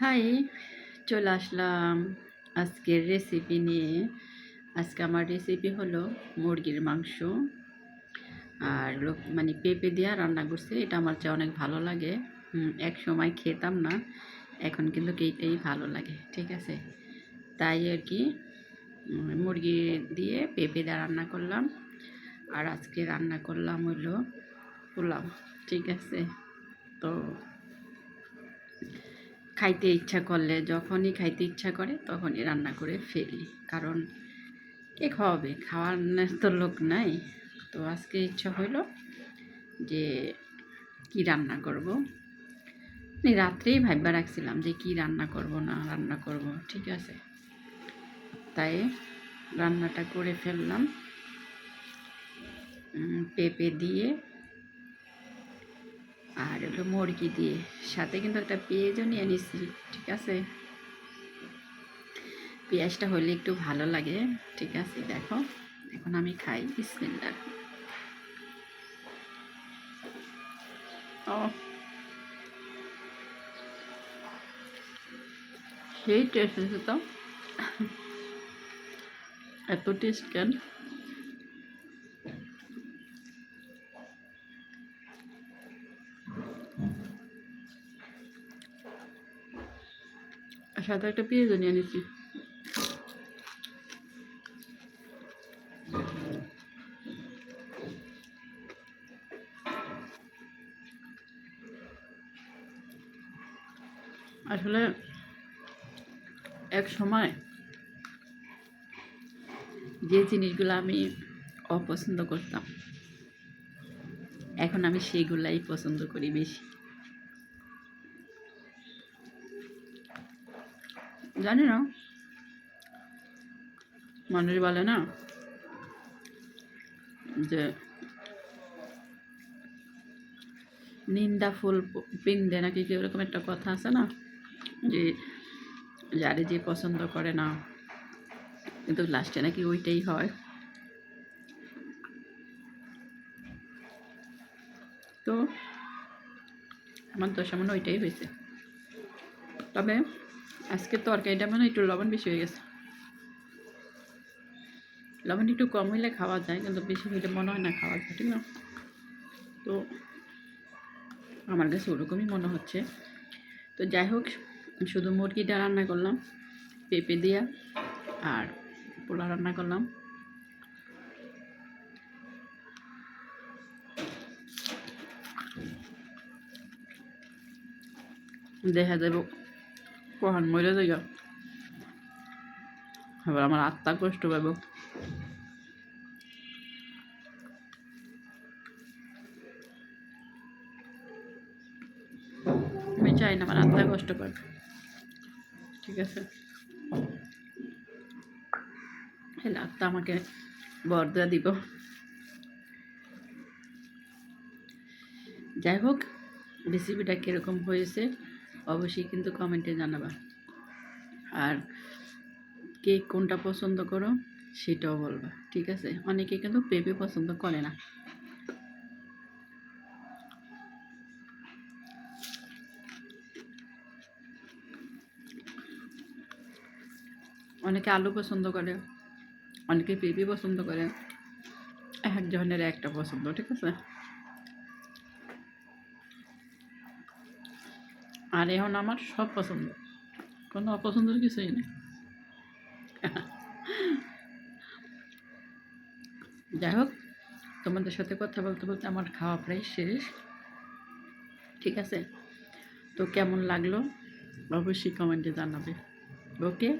High, চলে আসলাম আজকের recipe নিয়ে। আজকে আমার রেসিপি হলো মুরগির মাংস। আর মানে পেঁপে দিয়ে রান্না করছে, এটা আমার চেয়ে অনেক ভালো লাগে। এক সময় খেতাম না, এখন কিন্তু এইটাই ভালো লাগে, ঠিক আছে? তাই আর কি মুরগি দিয়ে পেঁপে দিয়ে রান্না করলাম। আর আজকে রান্না করলাম হলো পোলাও, ঠিক আছে? তো খাইতে ইচ্ছা করলে, যখনই খাইতে ইচ্ছা করে, তখনই রান্না করে ফেলি। কারণ কে খাওয়াবে? খাওয়ার তো লোক নাই। তো আজকে ইচ্ছা হইল যে কি রান্না করব? রাত্রেই ভাববা রাখছিলাম যে কি রান্না করব, না রান্না করব, ঠিক আছে? তাই রান্নাটা করে ফেললাম। পেঁপে দিয়ে আর হলো মুরগি দিয়ে। সাথে কিন্তু একটা পেঁয়াজও নিয়ে নিচ্ছি ঠিক আছে? পেঁয়াজটা হলে একটু ভালো লাগে, ঠিক আছে? দেখো, এখন আমি খাই, বিসমিল্লাহ। ও সেই টেস্ট তো। এত টেস্ট কেন? সাথে একটা পেঁয়াজও নিয়ে নিচ্ছি। আসলে এক সময় যে জিনিসগুলো আমি অপছন্দ করতাম, এখন আমি সেইগুলাই পছন্দ করি বেশি। জানি না। মানুষ বলে না যে নিন্দা ফুল পিন্দে নাকি কি ওরকম একটা কথা আছে না? যে যারে যে পছন্দ করে না। কিন্তু লাস্টে নাকি ওইটাই হয়। তো আমার তো সামান্য ওইটাই হয়েছে। তবে আজকে তরকারিটা মানে একটু লবণ বেশি হয়ে গেছে। লবণ একটু কম হইলে খাওয়া যায়, কিন্তু বেশি হইলে মনে হয় না খাওয়া যায়, ঠিক না? তো আমার কাছে ওরকমই মনে হচ্ছে। তো যাই হোক, শুধু মুরগিটা রান্না করলাম, পেঁপে দিয়া আর পোলা রান্না করলাম। দেখা যাব কখন মরে যাই এবার আমার আত্মা কষ্ট পাবো। আমি চাই না আমার আত্মা কষ্ট পাবে ঠিক আছে? হ্যাঁ আত্মা আমাকে বরদা দিব। যাই হোক রেসিপিটা কীরকম হয়েছে? অবশ্যই কিন্তু কমেন্টে জানাবা। আর কে কোনটা পছন্দ করো, সেটাও বলবা, ঠিক আছে? অনেকে কিন্তু পেঁপে পছন্দ করে না। অনেকে আলু পছন্দ করে, অনেকে পেঁপে পছন্দ করে, এক জনের একটা পছন্দ, ঠিক আছে? আর এখন আমার সব পছন্দ। কোনো অপছন্দের কিছুই নেই। যাই হোক, তোমাদের সাথে কথা বলতে বলতে আমার খাওয়া প্রায় শেষ। ঠিক আছে? তো কেমন লাগল? অবশ্যই কমেন্টে জানাবে। ওকে?